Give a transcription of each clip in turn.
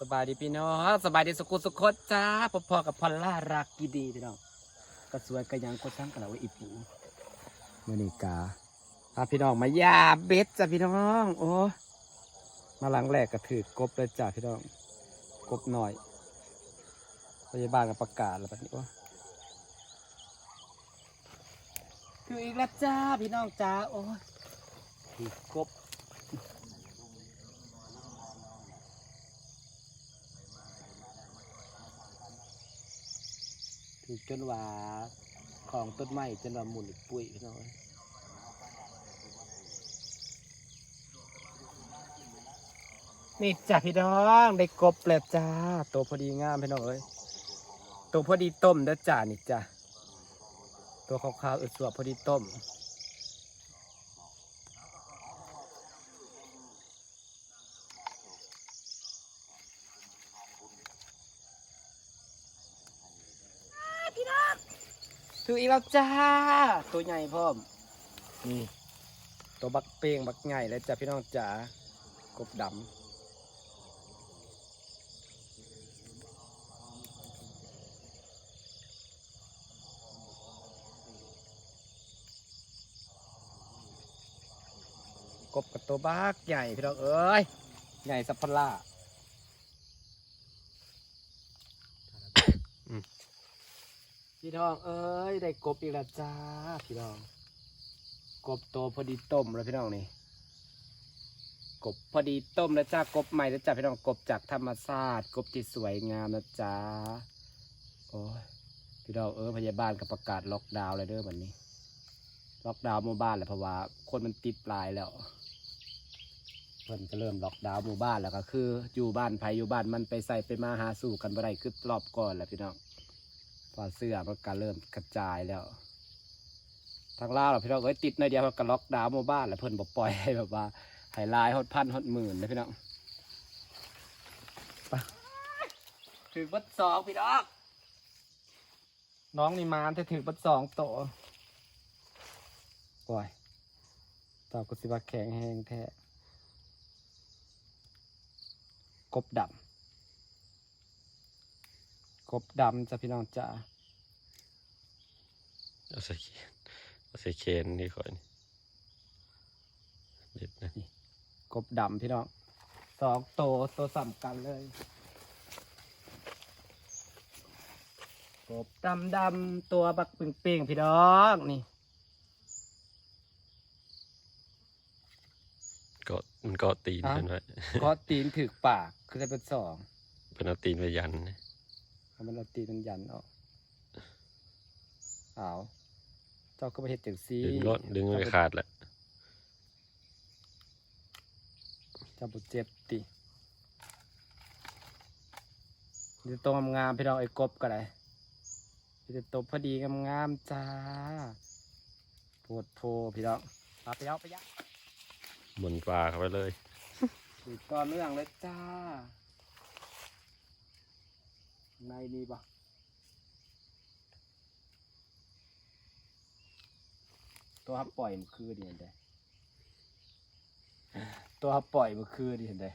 สบายดีพี่น้องสบายดีสุขสุขดจ้าพ่อๆกับพอลล่ารักกีดีพี่น้องก็สวยก็ยังก็ทั้งกันแล้วว่าอีปูเมนิกาพาพี่น้องมายาเบ็ดจ้ะพี่น้อง โอ้มาหลังแรกก็ถือกบเลยจ้ะพี่น้อง กบหน่อยพยาบาลก็ประกาศแล้วแบบนี้ว่าคืออีกแล้วจ้าพี่น้องจ้าโอ้ถือกบ ถือจนว่าของต้นไม้จนว่าหมุนปุ๋ยพี่น้องเอ้ยนี่จ้ะพี่น้องได้กบแล้วจ้าตัวพอดีงามพี่น้องเอ้ยตัวพอดีต้มเด้อจ้านี่จ้ะตัวขาวๆอึดสวบพอดีต้ม ถืออีกแล้วจ้า ตัวใหญ่พร้อมนี่ตัวบักเป้งบักใหญ่เลยจ้ะพี่น้องจ๋ากบดำกบกับตัวบักใหญ่พี่น้องเอ้ย ใหญ่สัพพล่า อืม พี่น้องเอ้ยได้กบอีกแล้วจ้าพี่น้อง กบโตพอดีต้มแล้วพี่น้องนี่กบพอดีต้มแล้วจ้ากบใหม่แล้วจ้าพี่น้องกบจากธรรมชาติกบที่สวยงามนะจ้าโอ้ยพี่น้องเออพยาบาลก็ประกาศล็อกดาวน์เลยเด้อวันนี้ ล็อกดาวน์หมู่บ้านแหละเพราะว่าคนมันติดปลายแล้วเพิ่นก็เริ่มล็อกดาวน์หมู่บ้านแล้วก็คือ อยู่บ้านไผอยู่บ้านมันไปใส่ไปมาหาสู่กันบ่ได้คือรอบก่อนแหละพี่น้อง พอเสื้อมันก็เริ่มกระจายแล้ว ทางล่าเราพี่น้องเอ้ยติดในเดียวมันก็ล็อกดาวน์หมู่บ้านแล้วเพิ่นบ่ปล่อยให้แบบว่าให้ลายฮอดพันฮอดหมื่นนะพี่น้องไปถือบัดสองพี่น้องน้องนี่มานแต่ถือบัดสองโตปล่อยตอบกุสิบาแข็งแห้งแท้กบดำ กบดำจ้ะพี่น้องจ๋าเอาใส่เคนเอาใส่เคนนี่ก่อนเด็ดนะกบดำพี่น้องสองโตวตัวสำกันเลย กบดำดำๆตัวบักปิงปิงๆพี่น้องนี่ก็มันก็ตีนอะเพิ่นไว้ก็ตีนถือปากคือจะเป็นสองเพิ่นเอาตีนไปยันนะเอา มันเอาตีนมันยันออกเอาเจ้าก็ไปเห็ดจังซีดึงรถดึงไม่ขาดแหละเจ้าบุเจ็บตินี่ตัวงามๆพี่น้องไอ้กบก็ได้พี่จะตบพอดีงามๆจ้าโพดโพพี่น้องเอาไปเอาไปยะหมุนปลาเข้าไปเลยถือก้อนเรื่องเลยจ้า ในนี้ปะตัวฮับปล่อยมันคือดีเห็นไดตัวฮับปล่อยมันคือดีเห็นได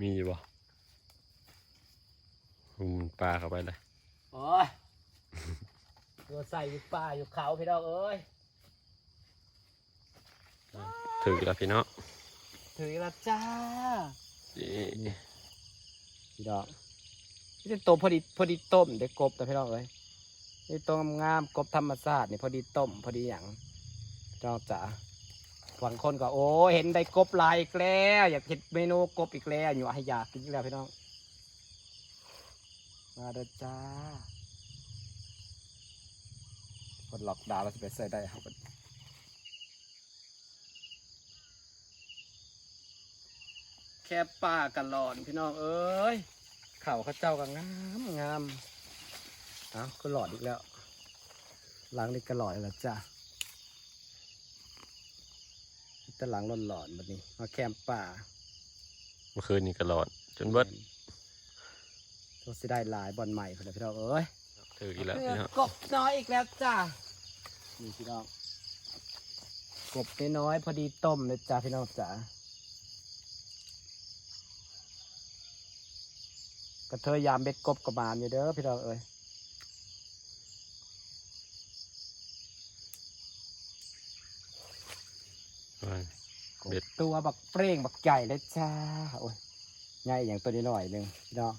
มีอยู่บ่หมุนปลาเข้าไปเลยโอ้ยตัวใส่อยู่ป่าอยู่เขาพี่น้องเอ้ย ถือแล้วพี่เนาะถืออีกแล้วจ้านี่พี่น้องนี่เป็นตัวพอดีพอดีต้มเด็กกบแต่พี่น้องเอ้ยนี่ตัวงามๆกบธรรมชาตินี่พอดีต้มพอดีอย่างพี่น้องจ๋าบางคนก็โอ้ยเห็นได้กบหลายอีกแล้ว อยากเห็นเมนูกบอีกแล้วอยู่ให้อยากกินอีกแล้วพี่น้องมาเด้อจ้าคนล็อกดาวน์เราจะไปใส่ได้ครับ ค่ป่ากันหลอนพี่น้องเอ้ยเข่าเข้าเจ้าก็งามงามเอ้าก็หลอดอีกแล้วหลังนี่ก็หลอดแล้วจ้ะแต่หลังหลอนๆแบบนี้มาแคมป์ป่าเมื่อคืนนี้ก็หลอด จนเบิดตัวสิได้หลายบอลใหม่คนละพี่น้องเอ้ยถืออีกแล้วพี่เนาะกบน้อยอีกแล้วจ้ะนี่พี่น้องกบน้อยๆพอดีต้มเลยจ้าพี่น้องจ๋า กระเทยยามเบ็ดกบกระบาลอยู่เด้อพี่น้องเอ้ยเบ็ดตัวบักเปร่งบักใหญ่เลยจ้าโอ้ยใหญ่อย่างตัวนี้หน่อยหนึ่งพี่น้อง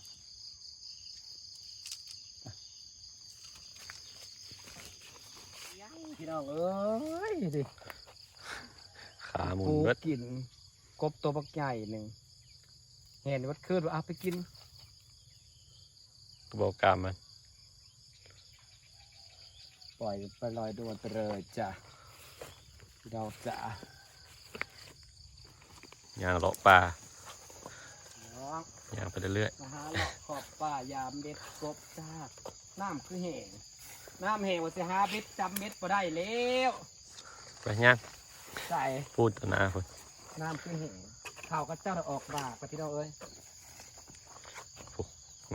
ยังพี่น้องเอ้ยดิขาหมุนปูเบิดกิน กบตัวบักใหญ่หนึ่งเห็นวัดคืนว่าเอาไปกินก ระบอกกามมัน ปล่อยไปลอยดวนไปเลยจ้ะพี่น้องจ้าย่างเลาะปลาน้องย่างไปเรื่อยมาหาหลอกขอบป่ายามเบ็ดกบจ้าน้ำคือแห้งน้ำแห้งว่าสิหาเบ็ดจำเบ็ดบ่ได้แล้วๆไปย่างใส่พูดต่อหน้าคนน้ำคือแห้งข้าวก็เจ้าออกมากพี่น้องเอ้ย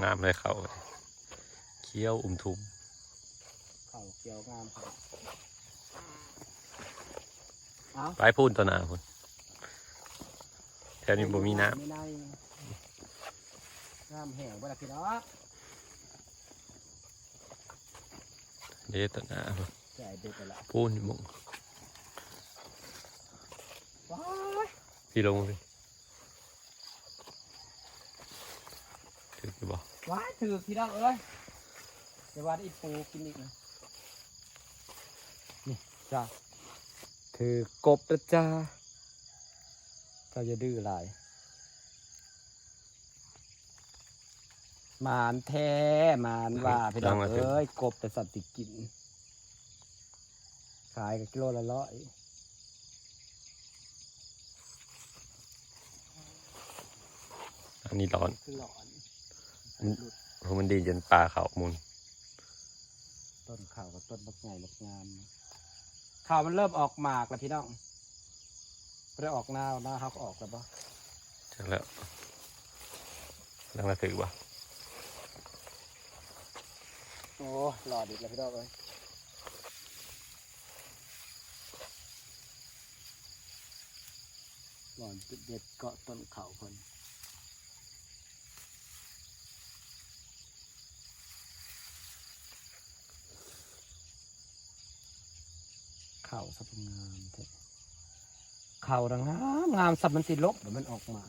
งามเลยเขาเคี้ยวอุ่มทุมข้าวเกี่ยวงามครับเอาไปพูดต่อหน้าคนแถวนี้บ่มีน้ไม่ได้น้ำแห้งบ่ล่ะพี่น้องำเด็ดต่อหน้าคนใส่เบ็ดไปละพูดนี่มึงว้ายพี่ลงเลยถึงจะบอกว้ายถือพี่น้องเอ้ยเดี๋ยวว่าได้อีปูกินอีกนะนี่จ้าถือกบนะจ้าเจ้าจะดื้อหลายหมานแท้หมานว่าพี่น้องเอ้ยกบแต่สัตว์ติกิน ขายกับกิโลละร้อยอันนี้ร้อนคือหลอนอืมเพราะมันดีจนปลาเขามุน ต้นข่าวกับต้นบักไงบักงามข่าวมันเริ่มออกหมากแล้วพี่น้องไม่ได้ออกหน้าหน้าเขาก็ออกแล้วปะจังแล้วนั่งละถือบ่โอ้หลอดอีกแล้วพี่น้องเอ้ยหลอนจุดเด็ดเกาะต้นเขาคน เข่าสับงามเถอะเข่าระงามงามสับมันสิลบเดี๋ยวมันออกมา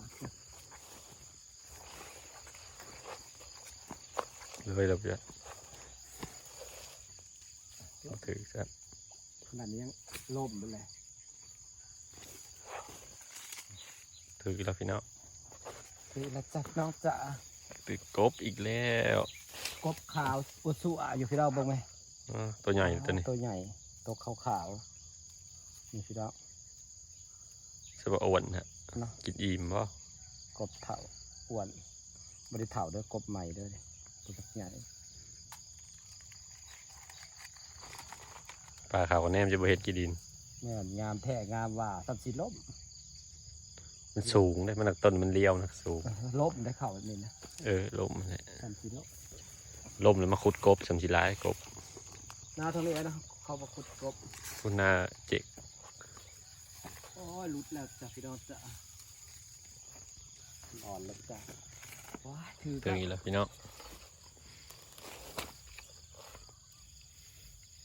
เลยเราเพื่อนเอาถือกันขนาดนี้ยังล่มไปเลยถือแล้วพี่น้องคือละจัดน้องจ๋าถือกบอีกแล้ว กบขาวอุสุอะอยู่พี่เราบ้างไหมอ่าตัวใหญ่ตัวนี้ตัวใหญ่ ตัวขาวขาวๆนี่พี่เราสบอ้วนฮะเนาะกินอิ่มป่ะกบเถาอ้วนบริเถาด้วยกบใหม่ด้วยตัวบักใหญ่ปลาขาวกับแนมจะบ่เห็ดกี่ดินแม่นงามแท้งามว่าสับสีล้มมันสูงได้มันหนักต้นมันเลี้ยวนะสูงล้มได้เข่าแบบนี้นะเออลมเนี่ยสับสีล้มลมแล้วมาขุดกบสำชีร้ายกบหน้าตรงนี้นะ เขามาขุดกบคุณนาเจ๊กโอ้ยหลุดแล้วจ้ะพี่น้องจ้ะอ่อนแล้วจ้ะว้ายถือเตือนอีกแล้วพี่น้อง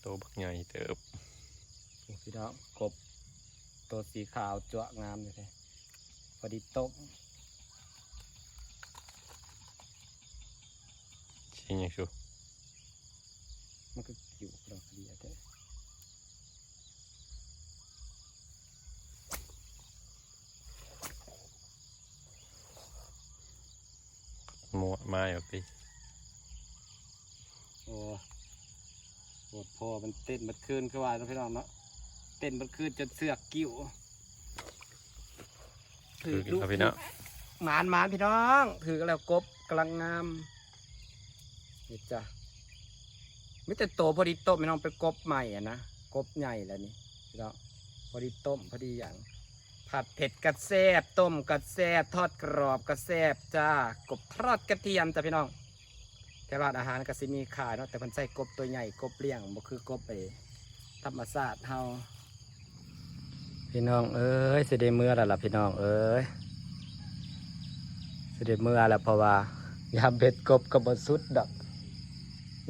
โตบักใหญ่เติบนี่พี่น้องกบตัวสีขาวจั่วงามอยู่เลยพอดีต้มชิงยังชูมันก็อยู่ดอกเดียวเด้ อมัวมาอยู่พี่โอ้ปวดพอมันเต้นมันคืนคือว่าเนาะพี่น้องเนาะเต้นมันคืนจนเสือกกิ้วถือกินครับพี่น้องหมานหมานพี่น้อง ถือกันแล้วกบกำลังงามนี่จ้ะไม่แต่โตพอดีต้มพี่น้องเป็นกบใหม่อะนะกบใหญ่แล้วนี่พี่น้องพอดีต้มพอดีอย่าง ผัดเผ็ดกระแซบต้มกระแซบทอดกรอบกระแซบจ้ากบทอดกระเทียมจ้ะพี่น้องแต่ร้านอาหารก็สิมีขายเนาะแต่คนใส่กบตัวใหญ่กบเลี้ยงบ่คือกบไปธรรมชาสติเฮาพี่น้องเอ้ยเสิได้เมื่อแล้วล่ะพี่น้องเอ้ยเสิได้เมื่อแล้วเพราะว่ายามเบ็ดกบกับบสุดดอก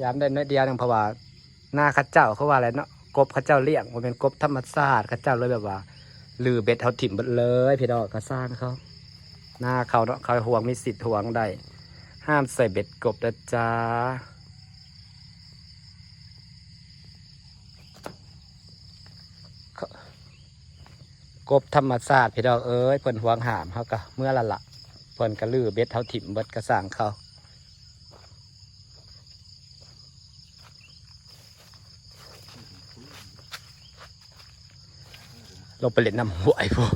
ยามได้น้อยเดียวนึงเพราะว่าหน้าข้าเจ้าเขาว่าอะไรเนาะกบข้าเจ้าเลี้ยงมันเป็นกบธรรมชาสติเข้าเจ้าเลยแบบว่า ลือเบ็ดเขาถิ่มหมดเลยพี่น้องก็สร้างเขาหน้าเขาเนาะเขาห่วงมีสิทธิ์ห่วงได้ห้ามใส่เบ็ดกบนะจ๊ะกบธรรมศาสตร์พี่ดอกเอ้ยเพิ่นหวงหามเขาก็เมื่อละละเพิ่นก็ลือเบ็ดเฮาถิ่มเบิดกระสร้างเขา ลงไปเล่นน้ำหวยพวก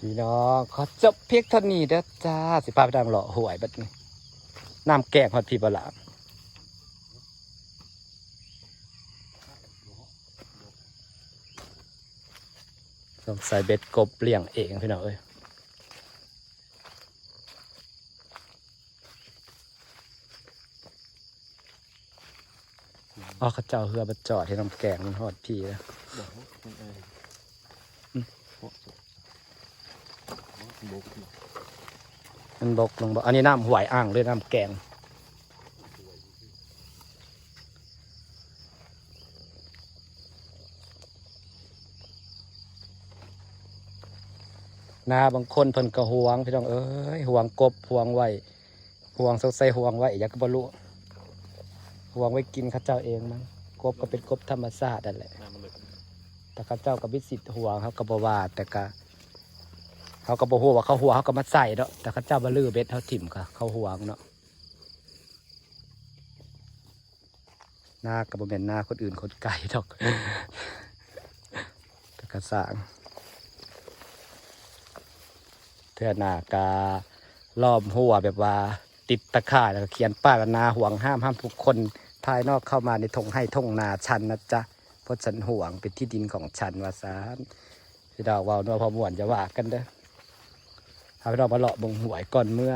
พี่น้องขอจบเพียงเท่านี้เด้อจ้า สิพาไปดังหล่อหวยบัดนี้น้ำแกงฮอดพี่บลาต้องใส่เบ็ดกบเลี้ยงเองพี่น้องเอ้ยอ๋อเขาเจ้าเฮือมาจอดให้น้ำแกงมันฮอดพี่แล้ว บอกว่ามันเอออืมโอ้โหบุกมันบกลงบ่อันนี้น้ำหวยอ่างหรือน้ำแกงนาบางคนเพิ่นก็ห่วงพี่น้องเอ้ยห่วงกบห่วงไว้ห่วงสงสัยห่วงไว้อยากก็บ่รู้ห่วงไว้กินข้าเจ้าเองมั้งกบก็เป็นกบธรรมชาตินั่นแหละ แต่ข้าเจ้าก็มีสิทธิ์ห่วเขาก็บ่ว่าแต่ก็เขาก็บ่ฮู้ว่าเขาห่วเขาก็มาใส่เนาะแต่ข้าเจ้าบ่ลือเบ็ดเขาถิ่มก็เขาห่วเนาะหน้าก็บ่แมนหน้าคนอื่นคนไกลดอกแต่ก็สร้างเทื่อหนากาล้อมหัวแบบว่าติดตะข่ายแล้วก็เขียนป้ายว่านาห่วงห้ามห้ามทุกคนภายนอกเข้ามาในทงให้ทงนาชันนะจ๊ะ เพราะฉันห่วงเป็นที่ดินของฉันวาซานพี่ดอกเว่านัวพอมวนจะว่ากันเด้อเอาพี่ดอกมาเลาะบงหวยก่อนเมื่อ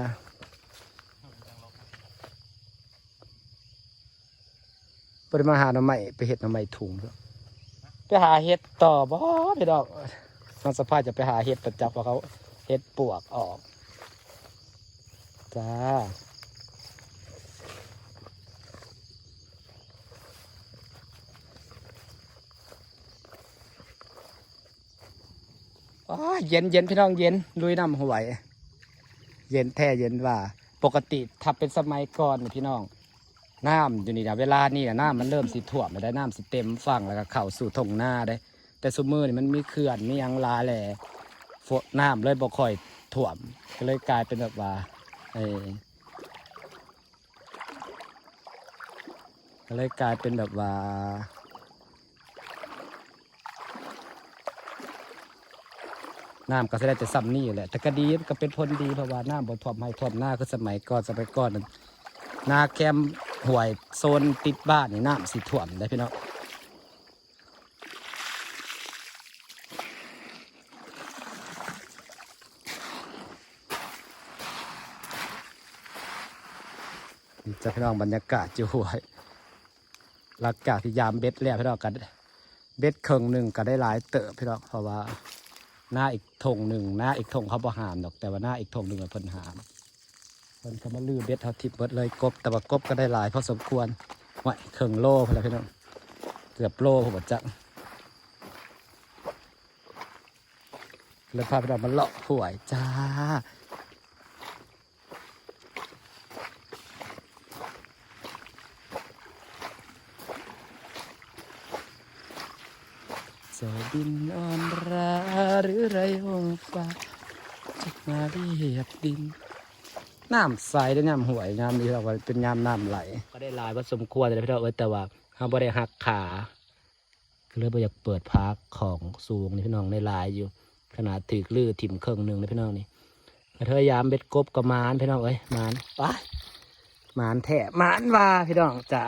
ไปมาหาหน่อไม้ไปเห็ดหน่อไม้ถุงด้อไปหาเห็ดต่อบ่พี่ดอกน้องสภาพจะไปหาเห็ดประจับว่าเขาเห็ดปวกออก จ้า เย็นเย็นพี่น้องเย็นลุยน้ำหวย เย็นแท้เย็นว่า ปกติถ้าเป็นสมัยก่อนพี่น้องน้ำอยู่นี่นะเวลานี่นะน้ำมันเริ่มสิถ่วมได้น้ำสิเต็มฝั่งแล้วก็เข้าสู่ทงหน้าได้ แต่สมือร์นี่มันมีเขื่อนมียังลายแหล่ฝนน้ำเลยบ่ค่อยถ่วมก็เลยกลายเป็นแบบว่าเออก็เลยกลายเป็นแบบว่า น้ำก็จะได้แต่ซ้ำนี่แหละแต่ก็ดีมก็เป็นผลดีเพราะว่าน้ำบ่ท่วมให้ท่วมหน้าคือสมัยก่อนสมัยก่อนนั้นนาแคมห่วยโซนติดบ้านนี่น้ำสิท่วมได้พี่น้องจะพี่น้องบรรยากาศจะห่วยหลังจากที่ยามเบ็ดแล้วพี่น้องกันเบ็ดเครึ่งหนึ่งก็ได้หลายเติบพี่น้องเพราะว่า หน้าอีกธงหนึ่งหน้าอีกธงเขาบ่หามดอก แต่ว่าหน้าอีกธงหนึ่งเพิ่นหามเพิ่นก็มาลื้อเบ็ดเขาทิพเบิดเลยกบ แต่ว่ากบก็ได้หลายพอสมควรไหวเครื่องโล่พอแล้วพี่น้องเกือบโล่ผมจักเลยพาไปเรามาเลาะหวยจ้าจะบินอ่อนรา หรือไรหงฟ้าจะมาเรียบดิน น้ำใสได้น้ำหวยน้ำนี้เราเป็นน้ำน้ำไหล ก็ได้ลายพอสมควรเลยพี่น้องเอ้ยแต่ว่าเขาบ่ได้หักขาก็เลยบ่อยากเปิดพักของสูงนี่พี่น้องในลายอยู่ ขนาดถือลื้อถิ่มเครื่องหนึ่งเลยพี่น้องนี่กระเทยยามเบ็ดกบกับมานพี่น้องเอ้ยมานไปมานแท้มานว่าพี่น้องจ้า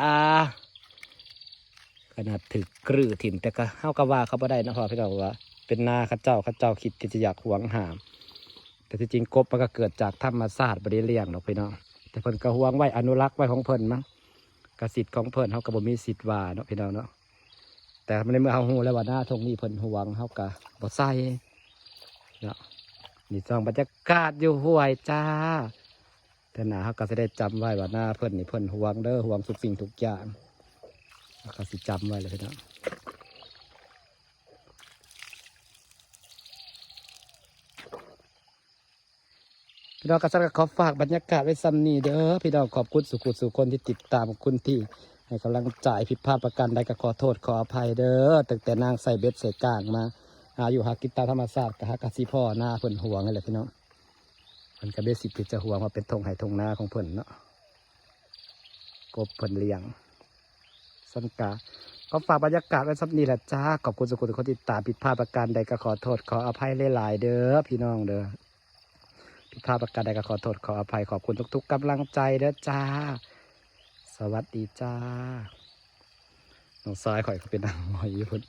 ขนาดถือกลื้อถิ่มแต่ก็เฮาก็ว่าเขาบ่ได้นะพอพี่น้องว่า เป็นนาข้าเจ้าข้าเจ้าคิดที่จะอยากหวงหาม แต่ที่จริงกบมันก็เกิดจากธรรมชาสติบริเลียงเนาะพี่น้องแต่เพิ่นก็หวงไว้อนุรักษ์ไว้ของเพิ่นมั้งกสิทธิ์ของเพิ่นเขาก็บ่มีสิทธิ์ว่าเนาะพี่น้องเนาะแต่ในเมื่อเฮาฮู้แล้วว่าหน้าทงนี้เพิ่นหวงเฮาก็บ่ใส่เนาะนี่จ้องบรรยากาศอยู่ห้วยจ้าแต่หนาเขาก็จะได้จำไว้ว่าหน้าเพิ่นนี่เพิ่นหวงเด้อหวงทุกสิ่งทุกอย่างเขาก็สิจำไว้เลยพี่น้อง น้องก็จะขอฝากบรรยากาศไว้ซ้ำนี้เด้อพี่น้องขอบคุณสุขุสุคนที่ติดตามคุณที่ให้กำลังใจผิดพลาดประกันใดก็ขอโทษขออภัยเด้อตั้งแต่นางใส่เบ็ดใส่กลางมาหาอยู่หากินตาธรรมศาสตร์กับหากะสิพ่อหน้าเพิ่นห่วงนี่แหละพี่น้องมันก็เบสิกที่จะห่วงว่าเป็นธงไห่ธงนาของเพิ่นเนาะกบเพิ่นเลี้ยงสันกาก็ฝากบรรยากาศไว้สักนี้แหละจ้าขอบคุณสุขุทุกคนติดตามผิดพลาดประการใดก็ขอโทษขออภัยหลายๆเด้อพี่น้องเด้อ ผิดพลาดประการใดก็ขอโทษขออภัยขอบคุณทุก ๆกำลังใจเด้อจ้า สวัสดีจ้าน้องซ้ายข่อยก็เป็นนางมอยอยู่พุ่น